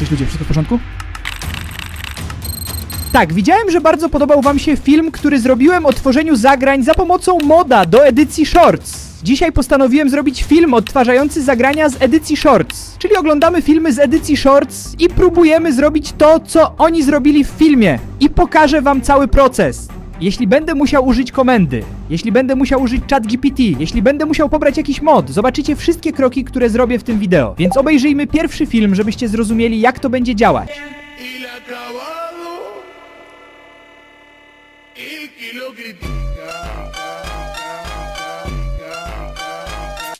Cześć ludzie, wszystko w porządku? Tak, widziałem, że bardzo podobał wam się film, który zrobiłem o tworzeniu zagrań za pomocą moda do edycji Shorts. Dzisiaj postanowiłem zrobić film odtwarzający zagrania z edycji Shorts. Czyli oglądamy filmy z edycji Shorts i próbujemy zrobić to, co oni zrobili w filmie. I pokażę wam cały proces. Jeśli będę musiał użyć komendy, jeśli będę musiał użyć ChatGPT, jeśli będę musiał pobrać jakiś mod, zobaczycie wszystkie kroki, które zrobię w tym wideo. Więc obejrzyjmy pierwszy film, żebyście zrozumieli, jak to będzie działać.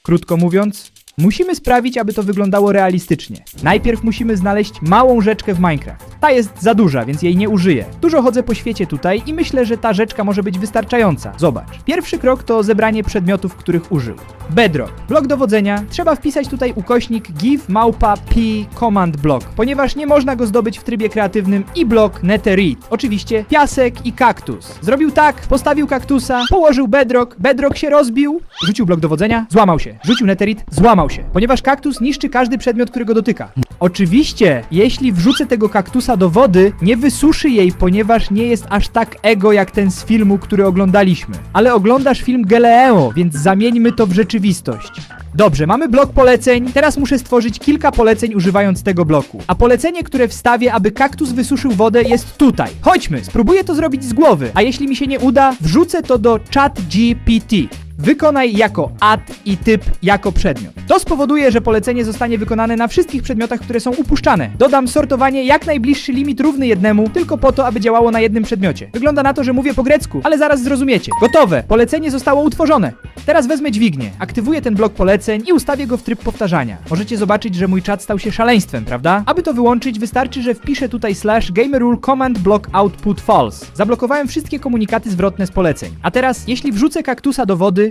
Krótko mówiąc, musimy sprawić, aby to wyglądało realistycznie. Najpierw musimy znaleźć małą rzeczkę w Minecraft. Ta jest za duża, więc jej nie użyję. Dużo chodzę po świecie tutaj i myślę, że ta rzeczka może być wystarczająca. Zobacz. Pierwszy krok to zebranie przedmiotów, których użył. Bedrock. Blok dowodzenia. Trzeba wpisać tutaj ukośnik give małpa p command block, ponieważ nie można go zdobyć w trybie kreatywnym i blok netherite. Oczywiście piasek i kaktus. Zrobił tak, postawił kaktusa, położył bedrock, bedrock się rozbił, rzucił blok dowodzenia, złamał się. Rzucił netherite, złamał się, ponieważ kaktus niszczy każdy przedmiot, który go dotyka. Oczywiście, jeśli wrzucę tego kaktusa do wody, nie wysuszy jej, ponieważ nie jest aż tak ego jak ten z filmu, który oglądaliśmy. Ale oglądasz film Geleo, więc zamieńmy to w rzeczywistość. Dobrze, mamy blok poleceń. Teraz muszę stworzyć kilka poleceń używając tego bloku. A polecenie, które wstawię, aby kaktus wysuszył wodę, jest tutaj. Chodźmy, spróbuję to zrobić z głowy. A jeśli mi się nie uda, wrzucę to do ChatGPT. Wykonaj jako add i typ jako przedmiot. To spowoduje, że polecenie zostanie wykonane na wszystkich przedmiotach, które są upuszczane. Dodam sortowanie jak najbliższy limit równy jednemu, tylko po to, aby działało na jednym przedmiocie. Wygląda na to, że mówię po grecku, ale zaraz zrozumiecie. Gotowe! Polecenie zostało utworzone. Teraz wezmę dźwignię, aktywuję ten blok poleceń i ustawię go w tryb powtarzania. Możecie zobaczyć, że mój czat stał się szaleństwem, prawda? Aby to wyłączyć, wystarczy, że wpiszę tutaj slash gamerule command block output false. Zablokowałem wszystkie komunikaty zwrotne z poleceń. A teraz, jeśli wrzucę kaktusa do wody,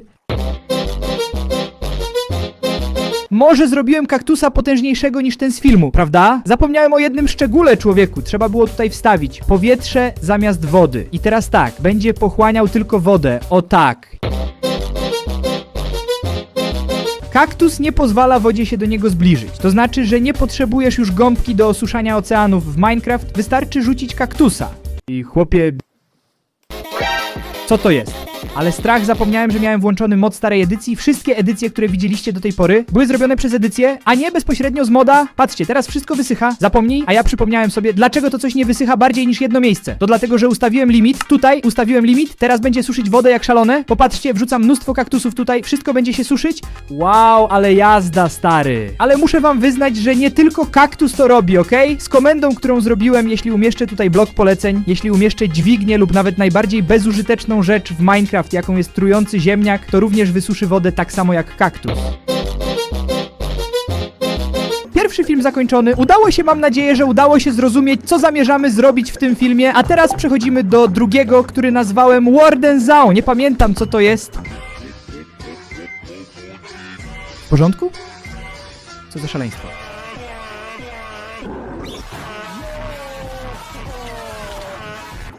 może zrobiłem kaktusa potężniejszego niż ten z filmu, prawda? Zapomniałem o jednym szczególe, człowieku. Trzeba było tutaj wstawić powietrze zamiast wody. I teraz tak, będzie pochłaniał tylko wodę. O tak. Kaktus nie pozwala wodzie się do niego zbliżyć. To znaczy, że nie potrzebujesz już gąbki do osuszania oceanów w Minecraft, wystarczy rzucić kaktusa. I chłopie... Co to jest? Ale strach zapomniałem, że miałem włączony mod starej edycji. Wszystkie edycje, które widzieliście do tej pory, były zrobione przez edycję, a nie bezpośrednio z moda. Patrzcie, teraz wszystko wysycha. Zapomnij, a ja przypomniałem sobie, dlaczego to coś nie wysycha bardziej niż jedno miejsce. To dlatego, że ustawiłem limit. Tutaj ustawiłem limit, teraz będzie suszyć wodę jak szalone. Popatrzcie, wrzucam mnóstwo kaktusów tutaj, wszystko będzie się suszyć. Wow, ale jazda, stary. Ale muszę wam wyznać, że nie tylko kaktus to robi, ok? Z komendą, którą zrobiłem, jeśli umieszczę tutaj blok poleceń, jeśli umieszczę dźwignię lub nawet najbardziej bezużyteczną rzecz w Minecraft, jaką jest trujący ziemniak, to również wysuszy wodę tak samo jak kaktus. Pierwszy film zakończony. Udało się, mam nadzieję, że udało się zrozumieć, co zamierzamy zrobić w tym filmie. A teraz przechodzimy do drugiego, który nazwałem Warden Zone. Nie pamiętam, co to jest. W porządku? Co za szaleństwo.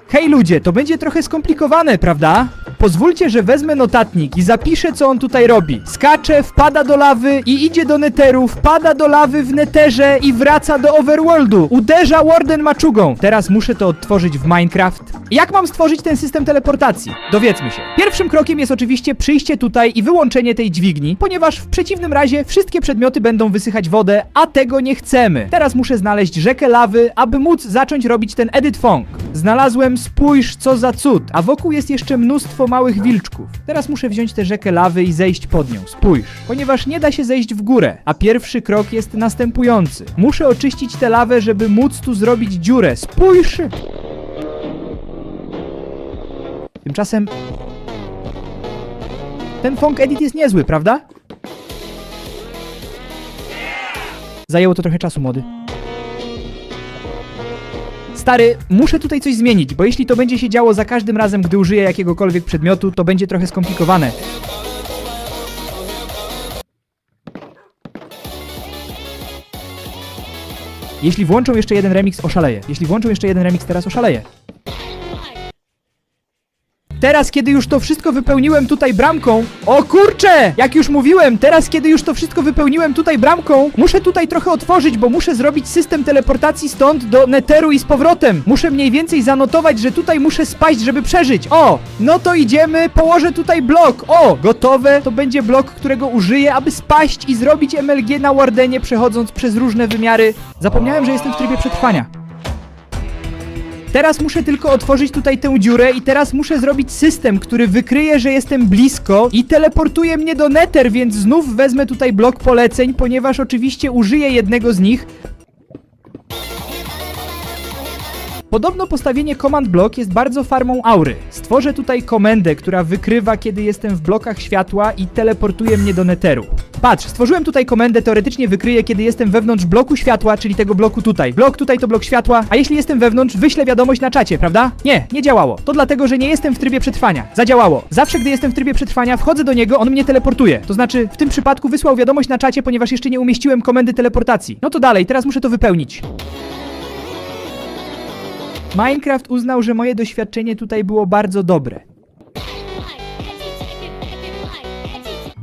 Hej ludzie, to będzie trochę skomplikowane, prawda? Pozwólcie, że wezmę notatnik i zapiszę, co on tutaj robi. Skacze, wpada do lawy i idzie do neteru, wpada do lawy w neterze i wraca do overworldu. Uderza Warden maczugą. Teraz muszę to odtworzyć w Minecraft. Jak mam stworzyć ten system teleportacji? Dowiedzmy się. Pierwszym krokiem jest oczywiście przyjście tutaj i wyłączenie tej dźwigni, ponieważ w przeciwnym razie wszystkie przedmioty będą wysychać wodę, a tego nie chcemy. Teraz muszę znaleźć rzekę lawy, aby móc zacząć robić ten edit fong. Znalazłem spójrz co za cud, a wokół jest jeszcze mnóstwo małych wilczków. Teraz muszę wziąć tę rzekę lawy i zejść pod nią. Spójrz, ponieważ nie da się zejść w górę, a pierwszy krok jest następujący. Muszę oczyścić tę lawę, żeby móc tu zrobić dziurę. Spójrz! Tymczasem ten fong edit jest niezły, prawda? Zajęło to trochę czasu, młody. Stary, muszę tutaj coś zmienić, bo jeśli to będzie się działo za każdym razem, gdy użyję jakiegokolwiek przedmiotu, to będzie trochę skomplikowane. Jeśli włączą jeszcze jeden remix, oszaleję. Jeśli włączą jeszcze jeden remix, teraz oszaleję. Teraz, kiedy już to wszystko wypełniłem tutaj bramką... O kurcze! Jak już mówiłem, teraz, kiedy już to wszystko wypełniłem tutaj bramką, muszę tutaj trochę otworzyć, bo muszę zrobić system teleportacji stąd do Netheru i z powrotem. Muszę mniej więcej zanotować, że tutaj muszę spaść, żeby przeżyć. O! No to idziemy, położę tutaj blok. O! Gotowe. To będzie blok, którego użyję, aby spaść i zrobić MLG na Wardenie, przechodząc przez różne wymiary. Zapomniałem, że jestem w trybie przetrwania. Teraz muszę tylko otworzyć tutaj tę dziurę i teraz muszę zrobić system, który wykryje, że jestem blisko i teleportuje mnie do Nether, więc znów wezmę tutaj blok poleceń, ponieważ oczywiście użyję jednego z nich. Podobno postawienie command block jest bardzo farmą aury. Stworzę tutaj komendę, która wykrywa, kiedy jestem w blokach światła i teleportuje mnie do neteru. Patrz, stworzyłem tutaj komendę, teoretycznie wykryję, kiedy jestem wewnątrz bloku światła, czyli tego bloku tutaj. Blok tutaj to blok światła, a jeśli jestem wewnątrz, wyślę wiadomość na czacie, prawda? Nie, nie działało. To dlatego, że nie jestem w trybie przetrwania. Zadziałało. Zawsze, gdy jestem w trybie przetrwania, wchodzę do niego, on mnie teleportuje. To znaczy, w tym przypadku wysłał wiadomość na czacie, ponieważ jeszcze nie umieściłem komendy teleportacji. No to dalej, teraz muszę to wypełnić. Minecraft uznał, że moje doświadczenie tutaj było bardzo dobre.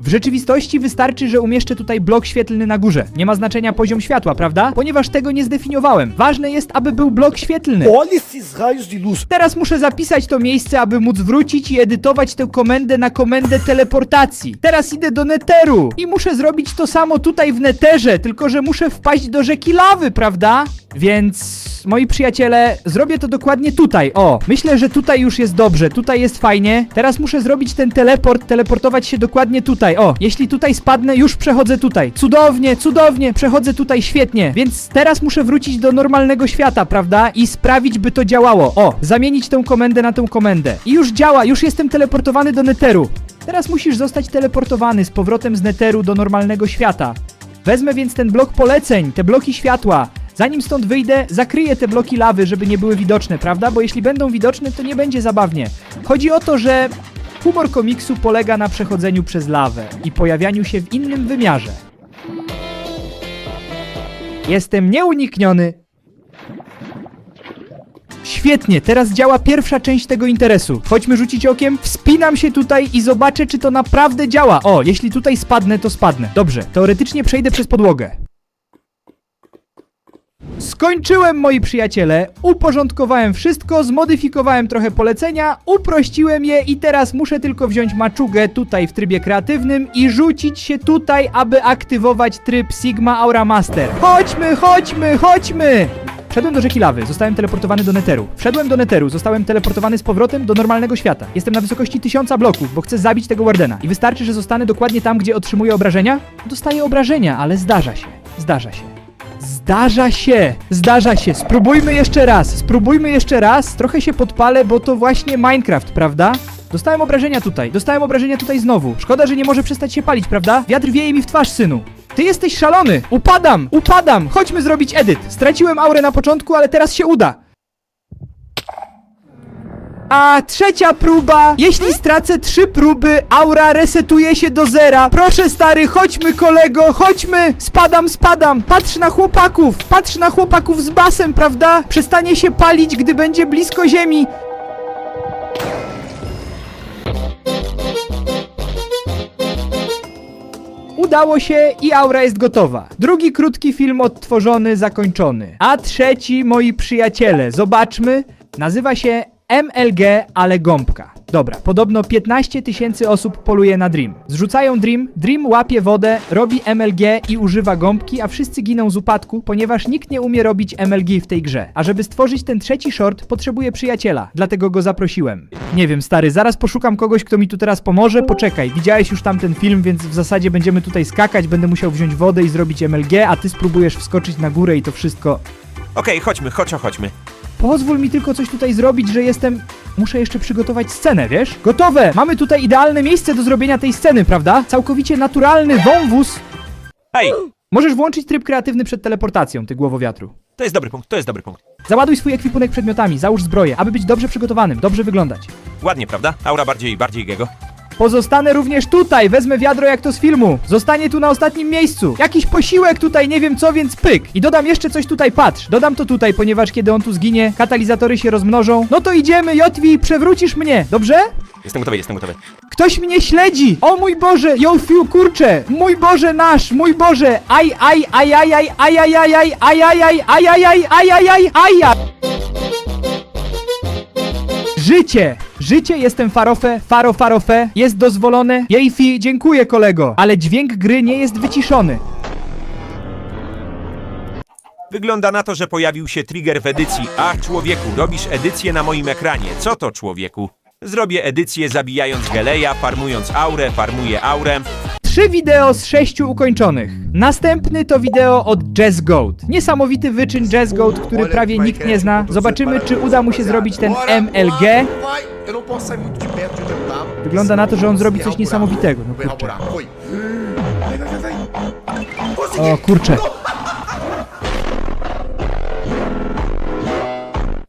W rzeczywistości wystarczy, że umieszczę tutaj blok świetlny na górze. Nie ma znaczenia poziom światła, prawda? Ponieważ tego nie zdefiniowałem. Ważne jest, aby był blok świetlny. Teraz muszę zapisać to miejsce, aby móc wrócić i edytować tę komendę na komendę teleportacji. Teraz idę do Netheru i muszę zrobić to samo tutaj w Netherze, tylko że muszę wpaść do rzeki lawy, prawda? Więc, moi przyjaciele, zrobię to dokładnie tutaj. O, myślę, że tutaj już jest dobrze, tutaj jest fajnie. Teraz muszę zrobić ten teleport, teleportować się dokładnie tutaj. O, jeśli tutaj spadnę, już przechodzę tutaj. Cudownie, cudownie, przechodzę tutaj świetnie. Więc teraz muszę wrócić do normalnego świata, prawda? I sprawić, by to działało. O, zamienić tę komendę na tę komendę. I już działa, już jestem teleportowany do Netheru. Teraz musisz zostać teleportowany z powrotem z Netheru do normalnego świata. Wezmę więc ten blok poleceń, te bloki światła. Zanim stąd wyjdę, zakryję te bloki lawy, żeby nie były widoczne, prawda? Bo jeśli będą widoczne, to nie będzie zabawnie. Chodzi o to, że humor komiksu polega na przechodzeniu przez lawę i pojawianiu się w innym wymiarze. Jestem nieunikniony. Świetnie, teraz działa pierwsza część tego interesu. Chodźmy rzucić okiem, wspinam się tutaj i zobaczę, czy to naprawdę działa. O, jeśli tutaj spadnę, to spadnę. Dobrze, teoretycznie przejdę przez podłogę. Skończyłem, moi przyjaciele. Uporządkowałem wszystko, zmodyfikowałem trochę polecenia, uprościłem je i teraz muszę tylko wziąć maczugę tutaj w trybie kreatywnym i rzucić się tutaj, aby aktywować tryb Sigma Aura Master. Chodźmy, chodźmy, chodźmy! Wszedłem do rzeki lawy, zostałem teleportowany do Netheru. Wszedłem do Netheru, zostałem teleportowany z powrotem do normalnego świata. Jestem na wysokości tysiąca bloków, bo chcę zabić tego Wardena. I wystarczy, że zostanę dokładnie tam, gdzie otrzymuję obrażenia? Dostaję obrażenia, ale zdarza się. Zdarza się. Zdarza się, zdarza się. Spróbujmy jeszcze raz, spróbujmy jeszcze raz. Trochę się podpalę, bo to właśnie Minecraft, prawda? Dostałem obrażenia tutaj, dostałem obrażenia tutaj znowu. Szkoda, że nie może przestać się palić, prawda? Wiatr wieje mi w twarz, synu. Ty jesteś szalony! Upadam! Upadam! Chodźmy zrobić edyt. Straciłem aurę na początku, ale teraz się uda. A trzecia próba. Jeśli stracę trzy próby, aura resetuje się do zera. Proszę stary, chodźmy kolego, chodźmy. Spadam, spadam. Patrz na chłopaków. Patrz na chłopaków z basem, prawda? Przestanie się palić, gdy będzie blisko ziemi. Udało się i aura jest gotowa. Drugi krótki film odtworzony, zakończony. A trzeci, moi przyjaciele, zobaczmy, nazywa się MLG, ale gąbka. Dobra, podobno 15 tysięcy osób poluje na Dream. Zrzucają Dream, Dream łapie wodę, robi MLG i używa gąbki, a wszyscy giną z upadku, ponieważ nikt nie umie robić MLG w tej grze. A żeby stworzyć ten trzeci short, potrzebuję przyjaciela, dlatego go zaprosiłem. Nie wiem, stary, zaraz poszukam kogoś, kto mi tu teraz pomoże. Poczekaj, widziałeś już tamten film, więc w zasadzie będziemy tutaj skakać, będę musiał wziąć wodę i zrobić MLG, a ty spróbujesz wskoczyć na górę i to wszystko. Okej, chodźmy, chodź, chodźmy. Pozwól mi tylko coś tutaj zrobić, że jestem. Muszę jeszcze przygotować scenę, wiesz? Gotowe! Mamy tutaj idealne miejsce do zrobienia tej sceny, prawda? Całkowicie naturalny wąwóz. Hej, Możesz włączyć tryb kreatywny przed teleportacją, ty głowowiatru. to jest dobry punkt, to jest dobry punkt. Załaduj swój ekwipunek przedmiotami, załóż zbroję, aby być dobrze przygotowanym, dobrze wyglądać. Ładnie, prawda? Aura bardziej, bardziej Gego. Pozostanę również tutaj, wezmę wiadro jak to z filmu. Zostanie tu na ostatnim miejscu. Jakiś posiłek tutaj, nie wiem co, więc pyk. I dodam jeszcze coś tutaj, patrz. Dodam to tutaj, ponieważ kiedy on tu zginie, katalizatory się rozmnożą. No to idziemy, Jotwi, przewrócisz mnie, dobrze? Jestem gotowy, jestem gotowy. Ktoś mnie śledzi! O mój Boże, Jofiu, kurczę! Mój Boże nasz, mój Boże! Aj, aj, aj, aj, aj, aj, aj, aj, aj, aj, aj, aj, aj, aj, aj, aj, aj, aj, aj, aj. Życie! Życie, jestem farofe, faro farofe, jest dozwolone. Jejfi, dziękuję kolego, ale dźwięk gry nie jest wyciszony. Wygląda na to, że pojawił się trigger w edycji. A, człowieku, robisz edycję na moim ekranie. Co to, człowieku? Zrobię edycję zabijając Geleja, farmując aurę, farmuję aurę. Trzy wideo z sześciu ukończonych. Następny to wideo od Jazz Goat. Niesamowity wyczyn Jazz Goat, który prawie nikt nie zna. Zobaczymy, czy uda mu się zrobić ten MLG. Wygląda na to, że on zrobi coś niesamowitego. No kurczę. O kurczę.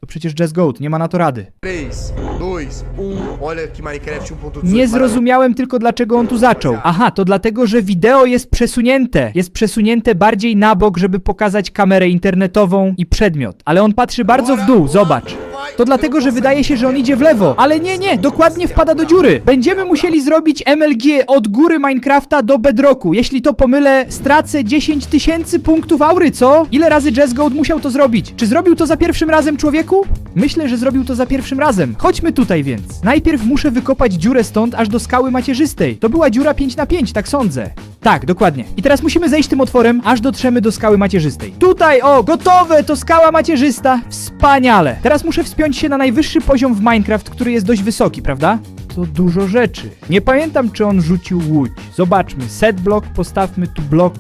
Przecież Jazz Goat, nie ma na to rady. 3, 2, 1. Olha que Minecraft 1.18. Nie zrozumiałem tylko dlaczego on tu zaczął. Aha, to dlatego, że wideo jest przesunięte. Jest przesunięte bardziej na bok, żeby pokazać kamerę internetową i przedmiot. Ale on patrzy bardzo w dół, zobacz. To dlatego, że wydaje się, że on idzie w lewo. Ale nie, nie, dokładnie wpada do dziury. Będziemy musieli zrobić MLG od góry Minecrafta do bedrocku. Jeśli to pomylę, stracę 10 tysięcy punktów aury, co? Ile razy Jazz Goat musiał to zrobić? Czy zrobił to za pierwszym razem, człowieku? Myślę, że zrobił to za pierwszym razem. Chodźmy tutaj więc. Najpierw muszę wykopać dziurę stąd aż do skały macierzystej. To była dziura 5 na 5, tak sądzę. Tak, dokładnie. I teraz musimy zejść tym otworem, aż dotrzemy do skały macierzystej. Tutaj, o, gotowe, to skała macierzysta. Wspaniale. Teraz muszę wspiąć się na najwyższy poziom w Minecraft, który jest dość wysoki, prawda? To dużo rzeczy. Nie pamiętam, czy on rzucił łódź. Zobaczmy. Set blok, postawmy tu blok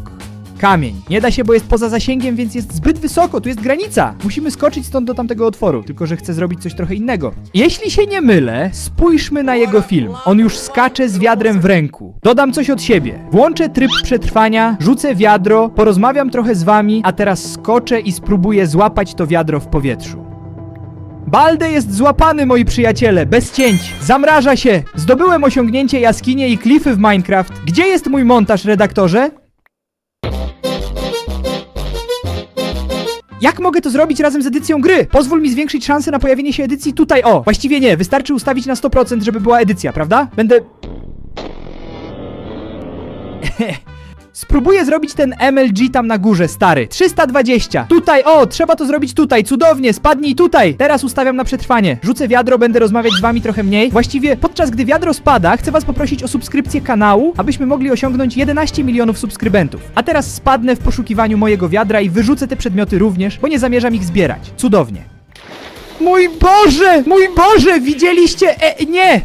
Kamień. Nie da się, bo jest poza zasięgiem, więc jest zbyt wysoko, tu jest granica. Musimy skoczyć stąd do tamtego otworu, tylko że chcę zrobić coś trochę innego. Jeśli się nie mylę, spójrzmy na jego film. On już skacze z wiadrem w ręku. Dodam coś od siebie. Włączę tryb przetrwania, rzucę wiadro, porozmawiam trochę z wami, a teraz skoczę i spróbuję złapać to wiadro w powietrzu. Balde jest złapany, moi przyjaciele, bez cięć. Zamraża się. Zdobyłem osiągnięcie jaskinie i klify w Minecraft. Gdzie jest mój montaż, redaktorze? Jak mogę to zrobić razem z edycją gry? Pozwól mi zwiększyć szanse na pojawienie się edycji tutaj, o! Właściwie nie, wystarczy ustawić na 100%, żeby była edycja, prawda? Będę... Spróbuję zrobić ten MLG tam na górze, stary. 320. Tutaj, o, trzeba to zrobić tutaj. Cudownie, spadnij tutaj. Teraz ustawiam na przetrwanie. Rzucę wiadro, będę rozmawiać z wami trochę mniej. Właściwie, podczas gdy wiadro spada, chcę was poprosić o subskrypcję kanału, abyśmy mogli osiągnąć 11 milionów subskrybentów. A teraz spadnę w poszukiwaniu mojego wiadra i wyrzucę te przedmioty również, bo nie zamierzam ich zbierać. Cudownie. Mój Boże! Mój Boże! Widzieliście? E, nie!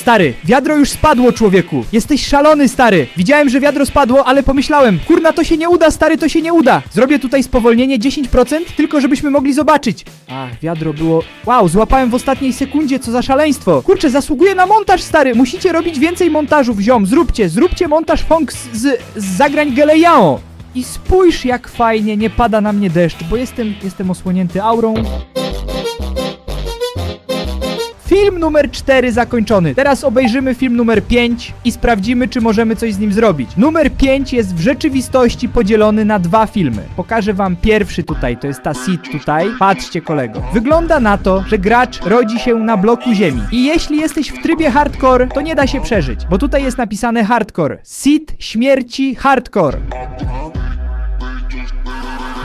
Stary, wiadro już spadło, człowieku. Jesteś szalony, stary. Widziałem, że wiadro spadło, ale pomyślałem, kurna, to się nie uda, stary, to się nie uda. Zrobię tutaj spowolnienie 10%, tylko żebyśmy mogli zobaczyć. Ach, wiadro było... Wow, złapałem w ostatniej sekundzie, co za szaleństwo. Kurczę, zasługuję na montaż, stary. Musicie robić więcej montażów, ziom. Zróbcie, zróbcie montaż funk z, z, z zagrań Galejao. I spójrz, jak fajnie nie pada na mnie deszcz, bo jestem, jestem osłonięty aurą. Film numer 4 zakończony. Teraz obejrzymy film numer 5 i sprawdzimy, czy możemy coś z nim zrobić. Numer 5 jest w rzeczywistości podzielony na dwa filmy. Pokażę wam pierwszy tutaj, to jest ta seed tutaj. Patrzcie kolego. Wygląda na to, że gracz rodzi się na bloku ziemi. I jeśli jesteś w trybie hardcore, to nie da się przeżyć, bo tutaj jest napisane hardcore. Seed śmierci hardcore.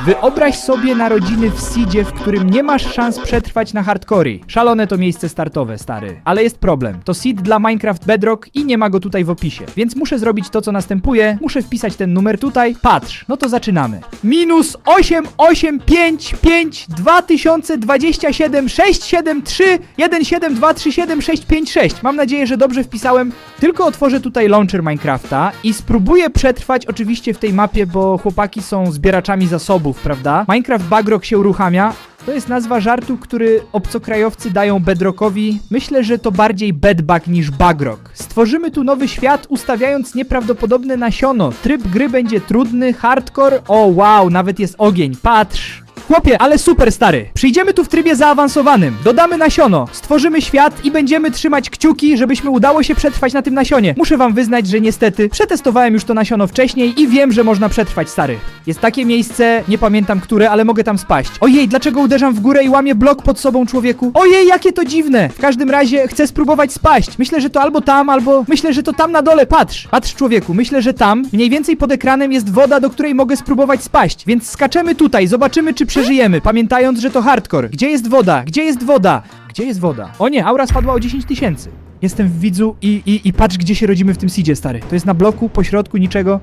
Wyobraź sobie narodziny w seedzie, w którym nie masz szans przetrwać na hardcore. Szalone to miejsce startowe, stary. Ale jest problem. To seed dla Minecraft Bedrock i nie ma go tutaj w opisie. Więc muszę zrobić to, co następuje. Muszę wpisać ten numer tutaj. Patrz, no to zaczynamy. Minus 8855 2027 673 17237 Mam nadzieję, że dobrze wpisałem. Tylko otworzę tutaj launcher Minecrafta i spróbuję przetrwać oczywiście w tej mapie, bo chłopaki są zbieraczami zasobów, prawda? Minecraft Bagrock się uruchamia. To jest nazwa żartu, który obcokrajowcy dają Bedrockowi. Myślę, że to bardziej Bedbug niż Bagrock. Stworzymy tu nowy świat, ustawiając nieprawdopodobne nasiono. Tryb gry będzie trudny, hardcore. O wow, nawet jest ogień, patrz! Chłopie, ale super stary. Przyjdziemy tu w trybie zaawansowanym, dodamy nasiono, stworzymy świat i będziemy trzymać kciuki, żebyśmy udało się przetrwać na tym nasionie. Muszę wam wyznać, że niestety przetestowałem już to nasiono wcześniej i wiem, że można przetrwać, stary. Jest takie miejsce, nie pamiętam które, ale mogę tam spaść. Ojej, dlaczego uderzam w górę i łamię blok pod sobą, człowieku? Ojej, jakie to dziwne! W każdym razie chcę spróbować spaść. Myślę, że to albo tam, albo myślę, że to tam na dole. Patrz, patrz, człowieku, myślę, że tam, mniej więcej pod ekranem jest woda, do której mogę spróbować spaść. Więc skaczemy tutaj, zobaczymy, czy przeżyjemy, pamiętając, że to hardcore. Gdzie jest woda? Gdzie jest woda? Gdzie jest woda? O nie, aura spadła o 10 tysięcy. Jestem w widzu i, i, i patrz, gdzie się rodzimy w tym seedzie, stary. To jest na bloku, po środku, niczego.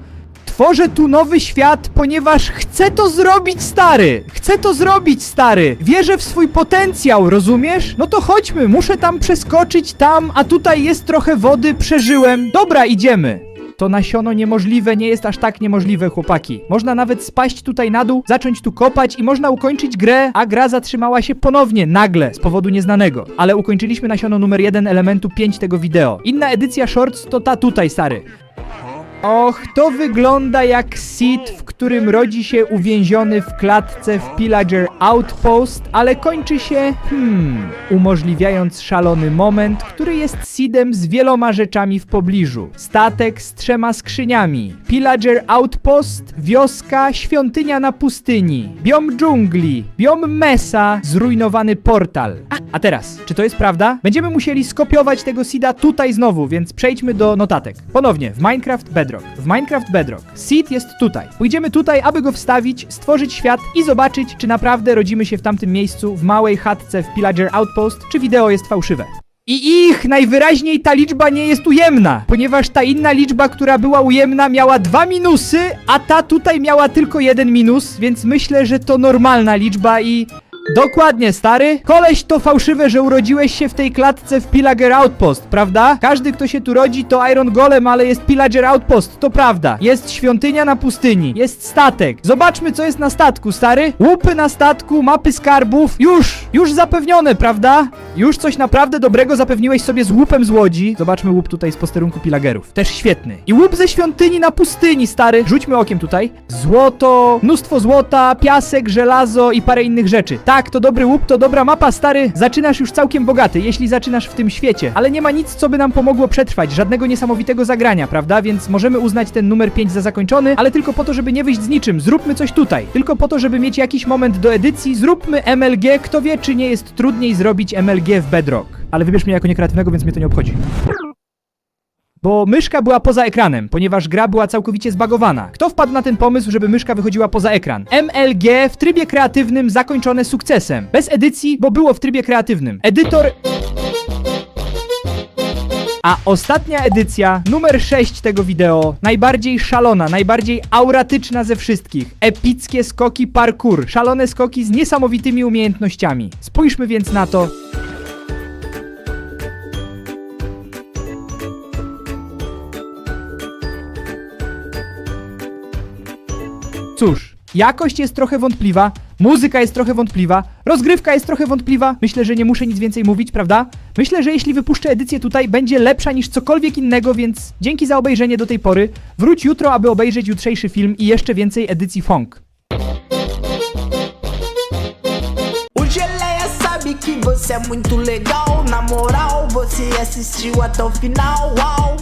Tworzę tu nowy świat, ponieważ chcę to zrobić, stary! Chcę to zrobić, stary! Wierzę w swój potencjał, rozumiesz? No to chodźmy, muszę tam przeskoczyć, tam, a tutaj jest trochę wody, przeżyłem. Dobra, idziemy. To nasiono niemożliwe nie jest aż tak niemożliwe, chłopaki. Można nawet spaść tutaj na dół, zacząć tu kopać i można ukończyć grę, a gra zatrzymała się ponownie, nagle, z powodu nieznanego. Ale ukończyliśmy nasiono numer 1 elementu 5 tego wideo. Inna edycja Shorts to ta tutaj, stary. Och, to wygląda jak seed, w którym rodzi się uwięziony w klatce w Pillager Outpost, ale kończy się, hmm, umożliwiając szalony moment, który jest seedem z wieloma rzeczami w pobliżu. Statek z trzema skrzyniami, Pillager Outpost, wioska, świątynia na pustyni, biom dżungli, biom mesa, zrujnowany portal. A, a teraz, czy to jest prawda? Będziemy musieli skopiować tego seeda tutaj znowu, więc przejdźmy do notatek. Ponownie, w Minecraft Bedrock. W Minecraft Bedrock. Seed jest tutaj. Pójdziemy tutaj, aby go wstawić, stworzyć świat i zobaczyć, czy naprawdę rodzimy się w tamtym miejscu, w małej chatce w Pillager Outpost, czy wideo jest fałszywe. I ich najwyraźniej ta liczba nie jest ujemna, ponieważ ta inna liczba, która była ujemna, miała dwa minusy, a ta tutaj miała tylko jeden minus, więc myślę, że to normalna liczba i Dokładnie, stary. Koleś to fałszywe, że urodziłeś się w tej klatce w Pillager Outpost, prawda? Każdy, kto się tu rodzi, to Iron Golem, ale jest Pillager Outpost, to prawda. Jest świątynia na pustyni, jest statek. Zobaczmy, co jest na statku, stary. Łupy na statku, mapy skarbów. Już, już zapewnione, prawda? Już coś naprawdę dobrego zapewniłeś sobie z łupem z łodzi. Zobaczmy łup tutaj z posterunku Pillagerów. Też świetny. I łup ze świątyni na pustyni, stary. Rzućmy okiem tutaj. Złoto, mnóstwo złota, piasek, żelazo i parę innych rzeczy. Tak, to dobry łup, to dobra mapa, stary. Zaczynasz już całkiem bogaty, jeśli zaczynasz w tym świecie. Ale nie ma nic, co by nam pomogło przetrwać. Żadnego niesamowitego zagrania, prawda? Więc możemy uznać ten numer 5 za zakończony, ale tylko po to, żeby nie wyjść z niczym. Zróbmy coś tutaj. Tylko po to, żeby mieć jakiś moment do edycji, zróbmy MLG. Kto wie, czy nie jest trudniej zrobić MLG w Bedrock. Ale wybierz mnie jako niekreatywnego, więc mnie to nie obchodzi. Bo myszka była poza ekranem, ponieważ gra była całkowicie zbagowana. Kto wpadł na ten pomysł, żeby myszka wychodziła poza ekran? MLG w trybie kreatywnym zakończone sukcesem. Bez edycji, bo było w trybie kreatywnym. Edytor... A ostatnia edycja, numer 6 tego wideo, najbardziej szalona, najbardziej auratyczna ze wszystkich. Epickie skoki parkour, szalone skoki z niesamowitymi umiejętnościami. Spójrzmy więc na to, jakość jest trochę wątpliwa, muzyka jest trochę wątpliwa, rozgrywka jest trochę wątpliwa. Myślę, że nie muszę nic więcej mówić, prawda? Myślę, że jeśli wypuszczę edycję tutaj, będzie lepsza niż cokolwiek innego, więc dzięki za obejrzenie do tej pory. Wróć jutro, aby obejrzeć jutrzejszy film i jeszcze więcej edycji Funk. Que você é muito legal. Na moral, você assistiu até o final. Uau!